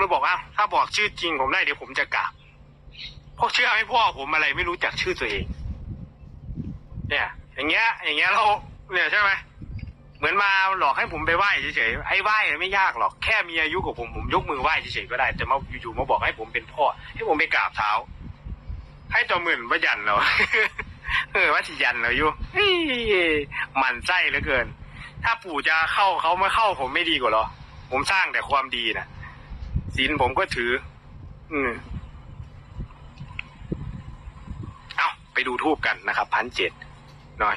เลยบอกว่าถ้าบอกชื่อจริงผมได้เดี๋ยวผมจะกราบเพราะเชื่อไหมพ่อผมอะไรไม่รู้จักชื่อตัวเอง เนี่ย อย่างเงี้ย อย่างเงี้ยเราเนี่ยใช่ไหมเหมือนมาหลอกให้ผมไปไหว้เฉยๆไอ้ไหว้ไม่ยากหรอกแค่มีอายุกว่าผมผมยกมือไหว้เฉยๆก็ได้ แต่มาอยู่ๆมาบอกให้ผมเป็นพ่อ ให้ผมไปกราบเท้า ให้ตัวหมื่นว่ายันเราเออว่าสิยันเราอยู่มันไส้เหลือเกิน ถ้าปู่จะเข้าเขาไม่เข้าผมไม่ดีกว่าหรอ ผมสร้างแต่ความดีนะ ศีลผมก็ถือ อืมเอาไปดูทูบกันนะครับพันเจ็ดหน่อย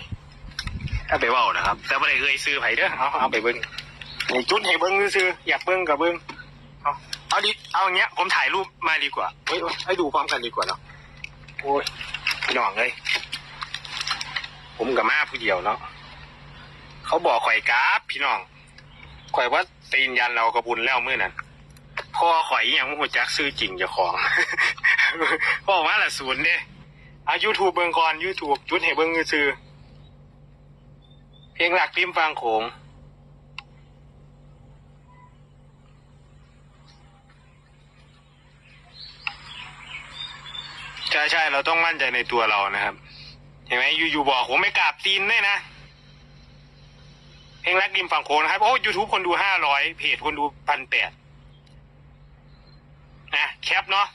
ถ้าไปว่านะครับ แต่ไม่ได้เคยซื้อไผ่เด้อเอาเอาไปเบิ้งจุดให้เบิ้งซื้ออยากเบิ้งกับเบิ้งเอาเอาดิเอาอย่างเงี้ย ผมถ่ายรูปมาดีกว่าเฮ้ยให้ดูพร้อมกันดีกว่าเนาะโอ้ยพี่น้องเลยผมกับมาผู้เดียวเนาะเขาบอกข่อยกราฟพี่น้องข่อยว่าตีนยันเรากระบุญแล้วเมื่อนั้น พ่อข่อยยังหัวจักซื้อจริงเจ้าของพ่อมาละศูนย์เด้เอายูทูบเบิ้งก่อนยูทูบจุดให้เบิ้งซื้อเพลงหลักพิมพ์ฟังโขงใช่ใช่เราต้องมั่นใจในตัวเรานะครับเห็นไหมอยู่ๆบอกผมไม่กราบตีนด้วยนะเพลงรักริมฝั่งโขงนะครับ โอ้ยูทูบคนดูห้าร้อยเพจคนดูพันแปด นะแคปเนาะ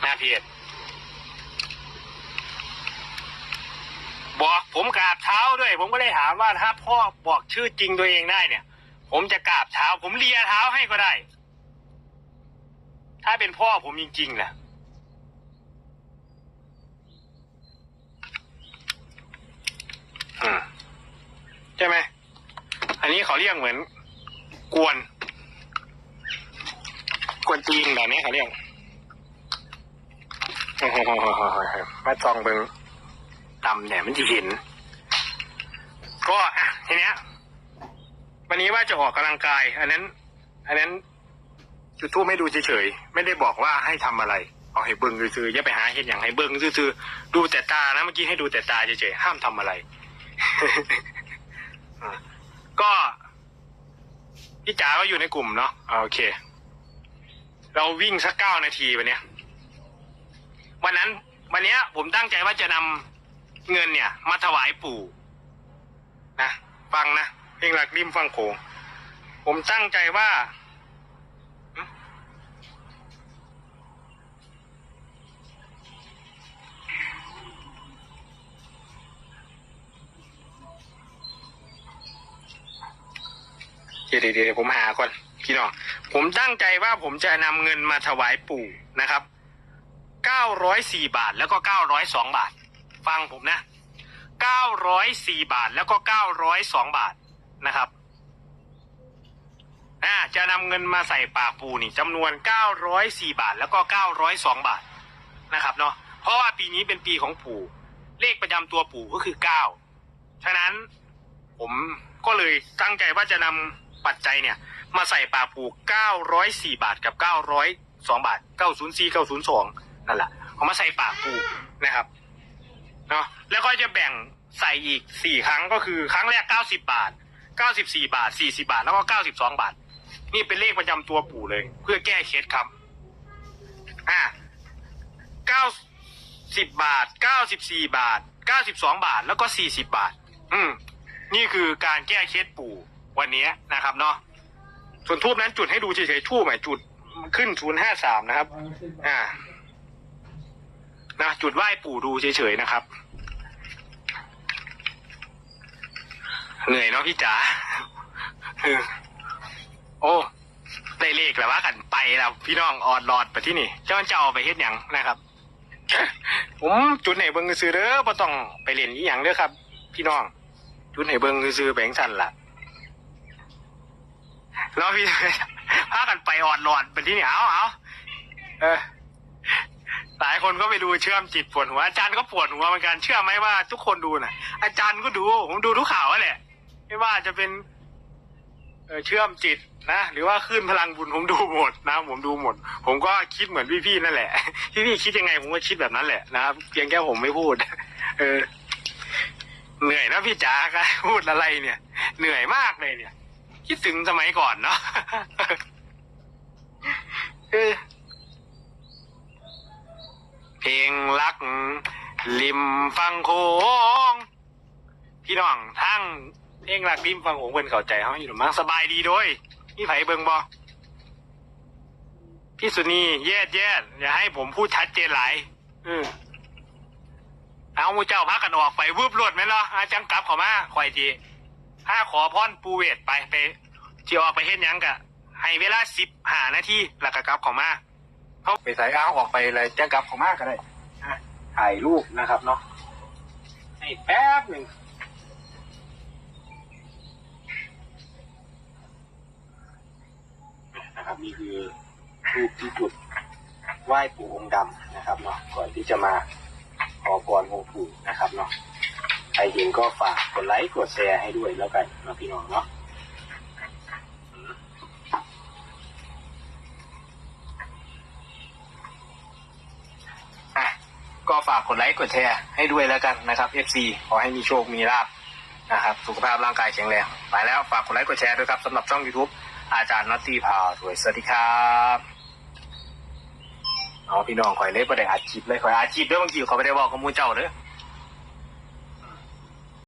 หน้าเพจบอกผมกราบเท้าด้วย ผมก็เลยถามว่าถ้าพ่อบอกชื่อจริงตัวเองได้เนี่ย ผมจะกราบเท้า ผมเลียเท้าให้ก็ได้ ถ้าเป็นพ่อผมจริงๆนะอืมใช่ไหม อันนี้เขาเรียกเหมือน กวน จีนแบบนี้เขาเรียกมาจองเบิงดำเนี่ยมันจะเห็น ก็อะทีเนี้ย วันนี้ว่าจะออกกำลังกาย อันนั้น อันนั้นจุดทูบไม่ดูเฉยๆไม่ได้บอกว่าให้ทำอะไร เอาให้เบิ้งซื่อๆอย่าไปหาเห็นอย่างให้เบิ้งซื่อๆดูแต่ตานะเมื่อกี้ให้ดูแต่ตาเฉยๆห้ามทำอะไรก็พี่จ๋าก็อยู่ในกลุ่มเนาะโอเค เราวิ่งสักเก้านาทีวันเนี้ย วันนั้น วันเนี้ย ผมตั้งใจว่าจะนำเงินเนี่ย มาถวายปู่นะฟังนะเพลงหลักริมฟังโขงผมตั้งใจว่าหึเดี๋ยวเดี๋ยวเดี๋ยวผมหาก่อน พี่น้อง ผมตั้งใจว่าผมจะนำเงินมาถวายปู่นะครับเก้าร้อยสี่บาทแล้วก็เก้าร้อยสองบาท ฟังผมนะเก้าร้อยสี่บาทแล้วก็เก้าร้อยสองบาทนะครับอ่าจะนำเงินมาใส่ปากปูนี่จำนวนเก้าร้อยสี่บาทแล้วก็เก้าร้อยสองบาทนะครับเนาะเพราะว่าปีนี้เป็นปีของปู่ เลขประจำตัวปู่ก็คือเก้าฉะนั้นผมก็เลยตั้งใจว่าจะนำปัจจัยเนี่ย มาใส่ปากปู่เก้าร้อยสี่บาทกับเก้าร้อยสองบาทเก้าศูนย์สี่เก้าศูนย์สองนั่นแหละเอามาใส่ปากปูนะครับเนาะแล้วก็จะแบ่งใส่อีกสี่ครั้งก็คือครั้งแรกเก้าสิบาทเก้าสิบสี่บาทสี่สิบาท แล้วก็เก้าสิบสองบาท นี่เป็นเลขประจำตัวปู่เลย เพื่อแก้เคล็ดครับอ่าเก้าสิบบาทเก้าสิบสี่บาทเก้าสิบสองบาทแล้วก็สี่สิบาท อืมนี่คือการแก้เคล็ดปู่วันนี้นะครับเนาะ ส่วนทูบนั้นจุดให้ดูเฉยๆทูบใหม่จุดขึ้นศูนย์ห้าสามนะครับ อ่า นะจุดไหว้ปู่ดูเฉยๆนะครับ เหนื่อยเนาะพี่จ๋าโอ้ได้เลขแล้วว่ากันไปแล้วพี่น้องออดหลอดไปที่นี่ เจ้าเจ้าไปเฮ็ดหยังนะครับ ผมจุดไหนเบิ้งซื้อเด้อบ่ต้องไปเล่นอีหยังเด้อครับ พี่น้อง จุดไหนเบิ้งซื้อแบงค์สันล่ะ แล้วพี่ พากันไปอ่อดหลอดไปที่นี่เอาเอาเออหลายคนก็ไปดูเชื่อมจิตปวดหัวอาจารย์ก็ปวดหัวเหมือนกันเชื่อไหมว่าทุกคนดูน่ะ อาจารย์ก็ดูผมดูทุกข่าวแหละ ไม่ว่าจะเป็น เออเชื่อมจิตนะหรือว่าขึ้นพลังบุญผมดูหมดนะผมดูหมด ผมก็คิดเหมือนพี่ๆนั่นแหละพี่ๆคิดยังไงผมก็คิดแบบนั้นแหละนะครับเพียงแค่ผมไม่พูด เออ เหนื่อยนะพี่จ๋าครับพูดอะไรเนี่ย เหนื่อยมากเลยเนี่ย คิดถึงสมัยก่อนเนาะเออเพลงรัก ริมฟังโขงพี่น้องทั้งเพลงรักริมฟังโขงเพิ่นเข้าใจเฮาอยู่หรือมั้งสบายดีโดยมีไผเบิงบ่พี่สุนีแย่แย่อย่าให้ผมพูดชัดเจนหลายเออเอามูเจ้าพากันออกไปวืบรวดไหมเนาะจังกลับเข้ามาคอยที ถ้าขอพรปูเวทไปไปที่ออกไปเฮ็ดหยังกะให้เวลาสิบห้านาทีแล้วก็กลับเข้ามาเขาไปใส่เอาวออกไปเลยจะกลับเข้ามาก็ได้อะถ่ายรูปนะครับเนาะให้แป๊บหนึ่ง นะครับนี่คือรูปที่จุดไหว้ปู่องค์ดำนะครับเนาะก่อนที่จะมาขอพรองค์ปู่นะครับเนาะ รเห็นก็ฝากกดไลค์กดแชร์ให้ด้วยแล้วกันนะพี่น้องเนาะอะก็ฝากกดไลค์กดแชร์ให้ด้วยแล้วกันนะครับ FC ขอให้มีโชคมีลาบนะครับ สุขภาพร่างกายแข็งแรงไปแล้วฝากกดไลค์กดแชร์ด้วยครับสำหรับช่อง YouTube อาจารย์นัตตีพาวสวยสวัสดีครับเอาพี่น้องคอยเล่นประเดี๋ยวอาชีพเลยคอยอาชีพด้วยบางทีเขาไม่ได้บอกข้อมูลเจ้าเด้อ